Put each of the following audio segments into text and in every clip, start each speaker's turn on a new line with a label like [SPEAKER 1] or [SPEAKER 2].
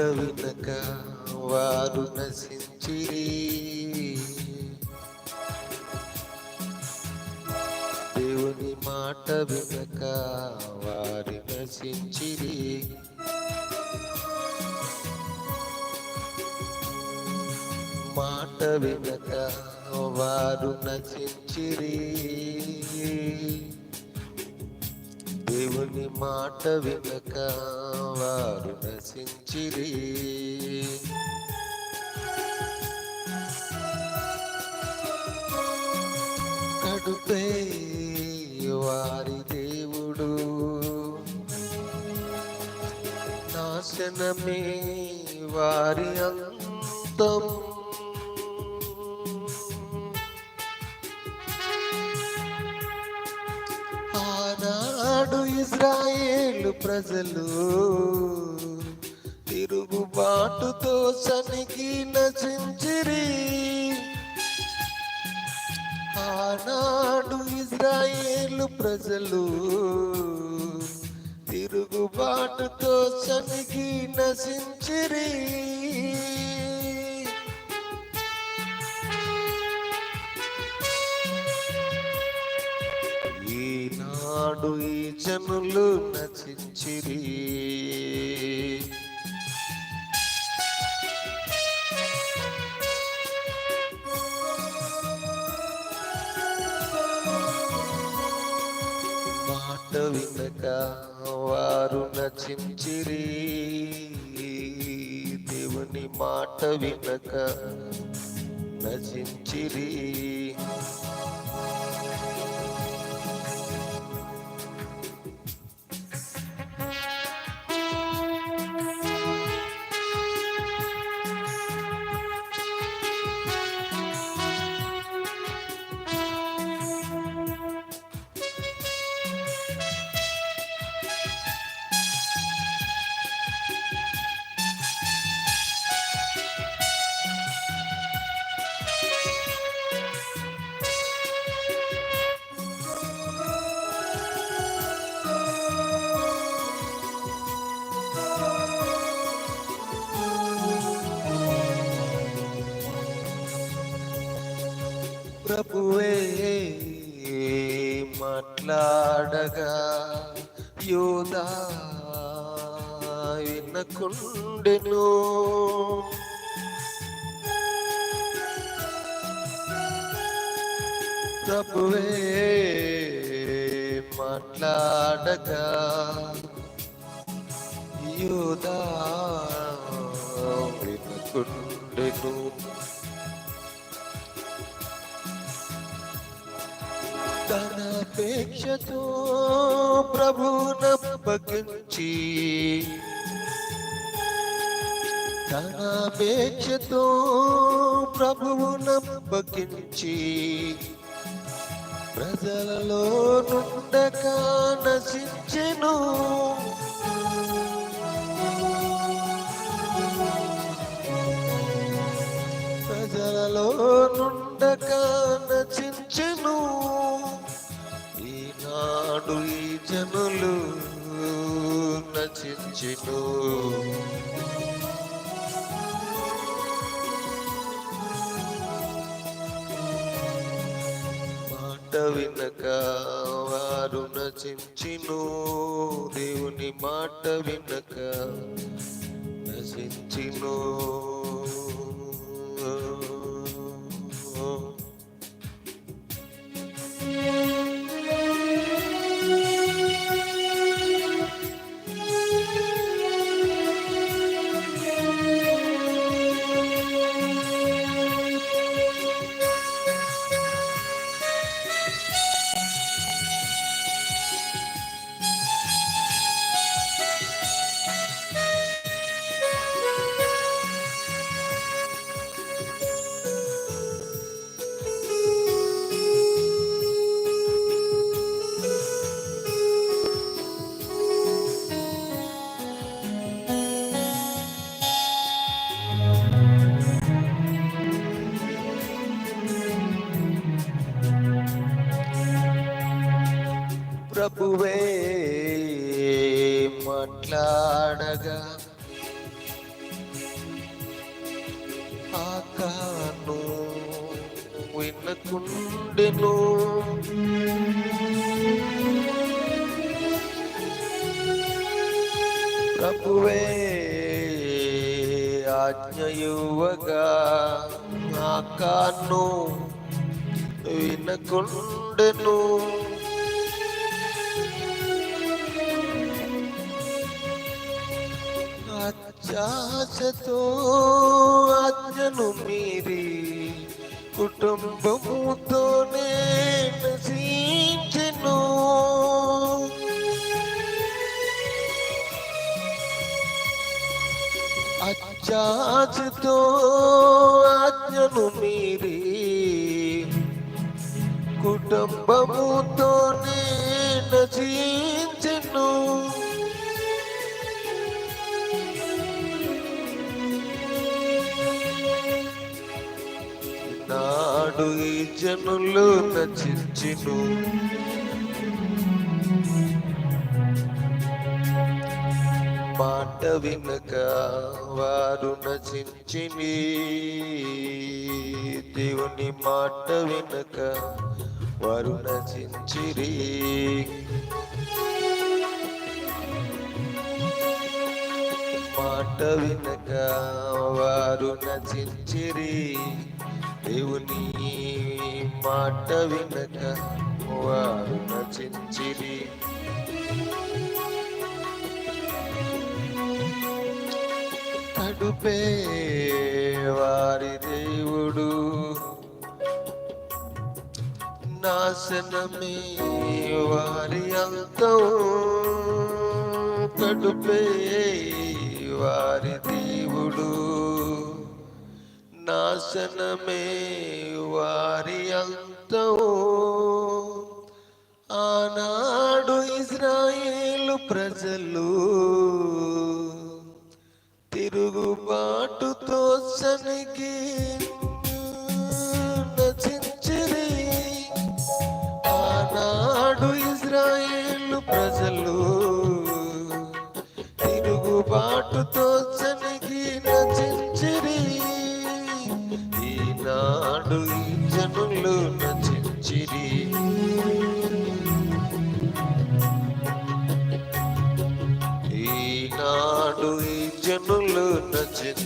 [SPEAKER 1] మాట వినక వారు నశించిరి. దేవుని మాట వినక వారి నశించిరి. మాట వినక వారు నశించిరి. దేవుని మాట వినక వారు నశించిరి. కడుపే వారి దేవుడు. నాశనమే వారి అంతం. ఇజ్రాయేలు ప్రజలు తిరుగుబాటుతో సనికి నశించిరి ఆనాడు ఇజ్రాయేలు ప్రజలు తిరుగుబాటుతో సనికి నశించిరి ఈనాడు ఈ జనులు నచించిరి మాట వినక వారు నచించిరి దేవుని మాట వినక నచించిరి యోదా వినకుండెను ప్రభువే మాట్లాడగా. యోదా అపేక్షతో ప్రభునప్పగించి తన అపేక్షతో ప్రభువునప్పగించి ప్రజలలో నుండక నశించెను. ప్రజలలో నుండక నశించెను. నశించెను మాట వినక వారు నచించిను దేవుని మాట వినక నశించిను. ప్రభువే మాట్లాడగా. ఆకాను వినకుండెను. ప్రభువే ఆజ్ఞయువగా ఆకాను వినకుండెను. అత్యాశతో ఆజ్ఞను మీరి కుటుంబముతోనే నశించెను అత్యాశతో ఆజ్ఞను మీరి కుటుంబముతోనే నశించెను ఈ జనులు నచించిను మాట వినక వారు నచించిని దేవుని మాట వినక వారు నచించిరి మాట వినక వారు నచించిరి దేవుని మాట వినక వారు నచించిరి. కడుపే వారి దేవుడు నాశనమే వారి అంతం. తడుపే వారి దేవుడు నాశనమే వారి అంతం ఆనాడు ఇజ్రాయేలు ప్రజలు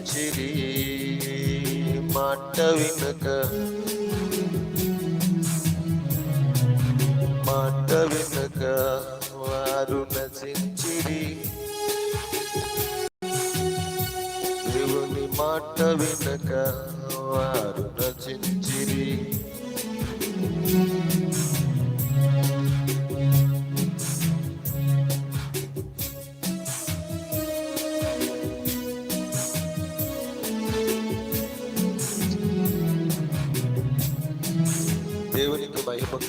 [SPEAKER 1] నచించిరి మాట వినక. మాట వినక వారు నచించిరి దేవుని మాట వినక వారు నచించి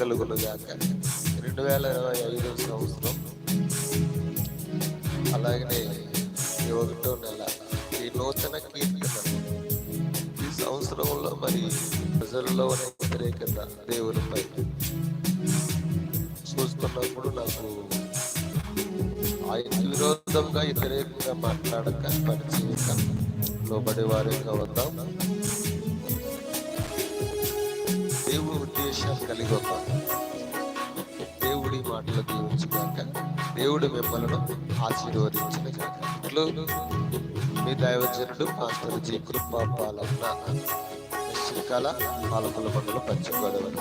[SPEAKER 1] దేవునికి రెండు వేల ఇరవై ఐదు సంవత్సరం అలాగనే ఒకటో నెల ఈ నూతన కీర్తన. ఈ సంవత్సరంలో మరి ప్రజల్లో ఉన్న వ్యతిరేకత దేవునిపై చూసుకున్నప్పుడు నాకు ఆయన విరోధంగా వ్యతిరేకంగా మాట్లాడక పనిచేయక లోబడి వారిగా వద్దాం ఉద్దేశం కలిగి ఉన్నాం. దేవుడి మాటలు దీవించుగాక దేవుడు మిమ్మల్ని ఆశీర్వదించిన గాక. ఇట్లు మీ దైవజనుడు మాస్టర్ జీ. కృపా పాలన్న శ్రీకాల పాలకుల పండుగ పశ్చిమ గోదావరి.